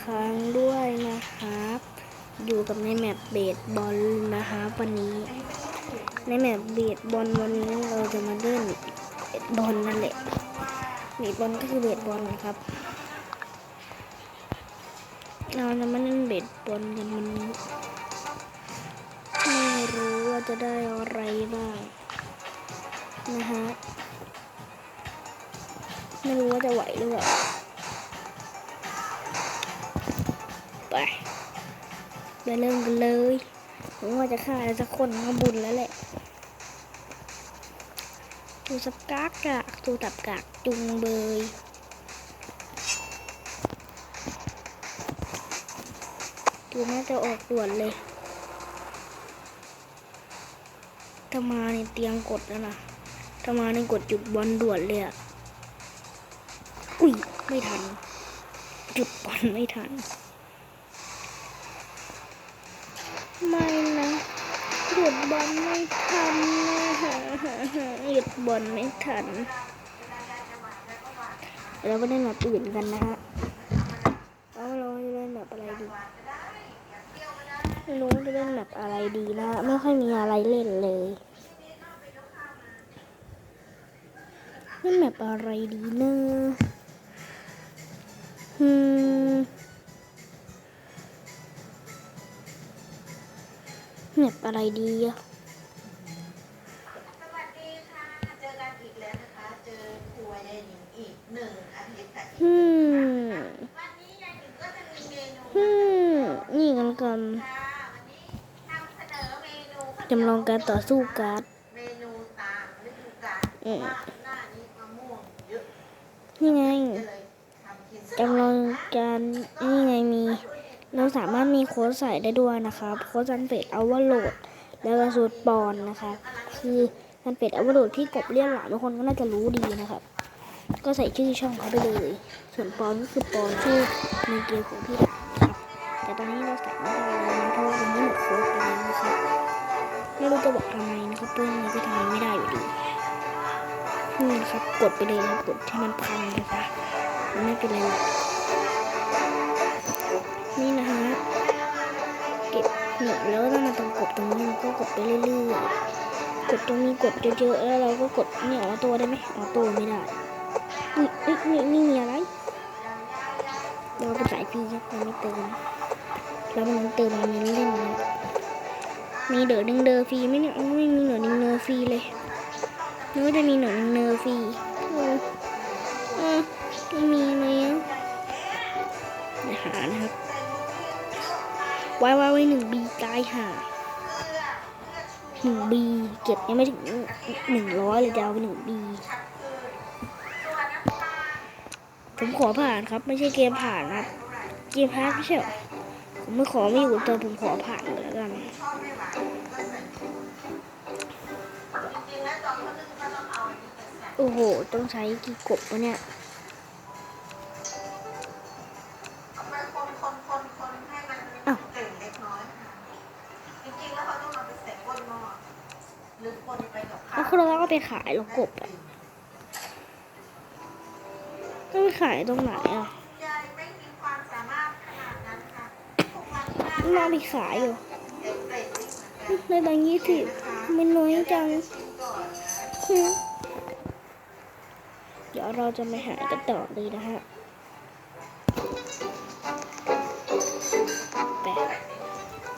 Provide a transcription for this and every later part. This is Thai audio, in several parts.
ครั้งด้วยนะครับ อยู่กับในแมปเบสบอลนะครับวันนี้ ในแมปเบสบอลวันนี้เราจะมาเล่นเบสบอลนั่นแหละเบสบอลก็คือเบสบอลนะครับ เราจะมาเล่นเบสบอลกันวันนี้ไม่รู้ว่าจะได้อะไรบ้างนะฮะไม่รู้ว่าจะไหวหรือเปล่า ไปไปเริ่มกันเลยผมว่าจะฆ่าสักคนก็บุญแล้วแหละตูสับกากกากตูตับกากจุงเบยตูน่าจะออกด่วนเลยถ้ามาในเตียงกดแล้วนะถ้ามาในกดจุดบอลด่วนเลยอะอุ้ยไม่ทัน จุดบอลไม่ทัน ไม่นะหยุดบอลไม่ทันนะฮะหยุดบอลไม่ทันเราก็ได้แบบอื่นกันนะฮะแล้วเราจะเล่นแบบอะไรดีไม่รู้จะเล่นแบบอะไรดีนะฮะไม่ค่อยมีอะไรเล่นเลยเล่นแบบอะไรดีเนอะ อืมเน็บอะไรดีอะสวัสดีค่ะเจอกันอีกแล้วนะคะเจอครัวยายหนิงอีกหนึ่งอาทิตย์ค่ะฮึมวันนี้ยายหนิงก็จะมีเมนูฮึมนี่กันกันค่ะวันนี้นำเสนอเมนูจำลองการต่อสู้การ์ดเมนูตามฤดูกาลอืมว่าหน้านี้มะม่วงเยอะนี่ไงก็เลยทำกินสักจำลองการนี่ไงมี เราสามารถมีโค้ดใส่ได้ด้วยนะครับโค้ดซันเฟดเอาวโหลดแล้วก็สูตรปอนนะคะคือซันเฟดเอาวโหลดพี่กบเรียกหลานทุกคนก็น่าจะรู้ดีนะครับก็ใส่ชื่อช่องเขาไปเลย ส่วนปอนก็คือปอนชื่อในเกมของพี่ดาครับแต่ตอนนี้เราใส่ไม่ได้แล้วนะเพราะว่ามันไม่หมดโค้ดไปแล้วนะครับไม่รู้จะบอกทำไมนะครับเพื่อนนี้ก็ทำไม่ได้อยู่ดีนี่นะครับกดไปเลยนะกดที่มันพังนะคะมันไม่เป็นไร ตรงนี้กดเยอะๆแล้วเราก็กดเนี่ยออโต้ได้ไหมออโต้ไม่ได้นี่นี่นี่มีอะไรเราเป็นสายพีครับเราไม่เติมแล้วมันเติมมันเล่นนะมีเดอดึงเดอฟรีไหมเนี่ยไม่มีเหนือดึงเนอฟรีเลยนึกว่าจะมีเหนือดึงเนอฟรีเออเออไม่มีเลยอะหานะครับไว้ไว้ไว้หนึ่งบีตายหา หนึ่งบีเก็บยังไม่ถึงหนึ่งร้อยเลยจะเอาไปหนึ่งบีผมขอผ่านครับ ไม่ใช่เกมผ่านนะครับ เกมพาร์ทไม่ใช่หรอผมไม่ขอไม่อยู่ตัวผมขอผ่านเลยแล้วกันชอบไม่หวานก็ใส่จริงๆแล้วตอนกันโอ้โห ต้องใช้กี่กบวะเนี่ย ไปขายหรอกบอะก็ไปขายตรงไหนอะยายไม่มีความสามารถขนาดนั้นค่ะทุกวันนี้น่าไปขายอยู่เด็กเปรตนี่เหมือนกันในบางยี่สิบมันน้อยจังชิมก่อนนะฮึเดี๋ยวเราจะไปหากันต่อเลยนะฮะแปะ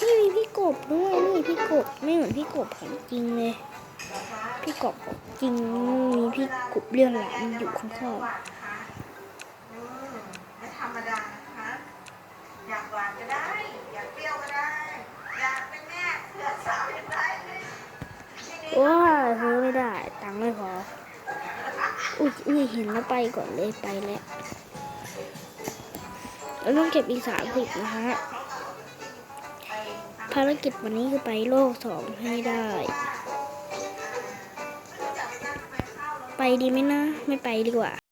นี่มีพี่กบด้วย นี่พี่กบ ไม่เหมือนพี่กบของจริงเลย พี่กบของจริงมีพี่กบเลี้ยงหลานอยู่ข้างหวานนะคะอืมไม่ธรรมดานะคะอยากหวานก็ได้ อยากเปรี้ยวก็ได้ อยากเป็นแม่เพื่อนสาวยังได้เลยทีนี้ๆว้าซื้อไม่ได้ ตังค์ไม่พอ อุ้ยอุ้ยเห็นแล้วไปก่อนเลยไปแล้วเราต้องเก็บอีกสามสิบนะฮะภารกิจวันนี้คือไปโลกสองให้ได้ ดีไหมนะ ไม่ไปดีกว่า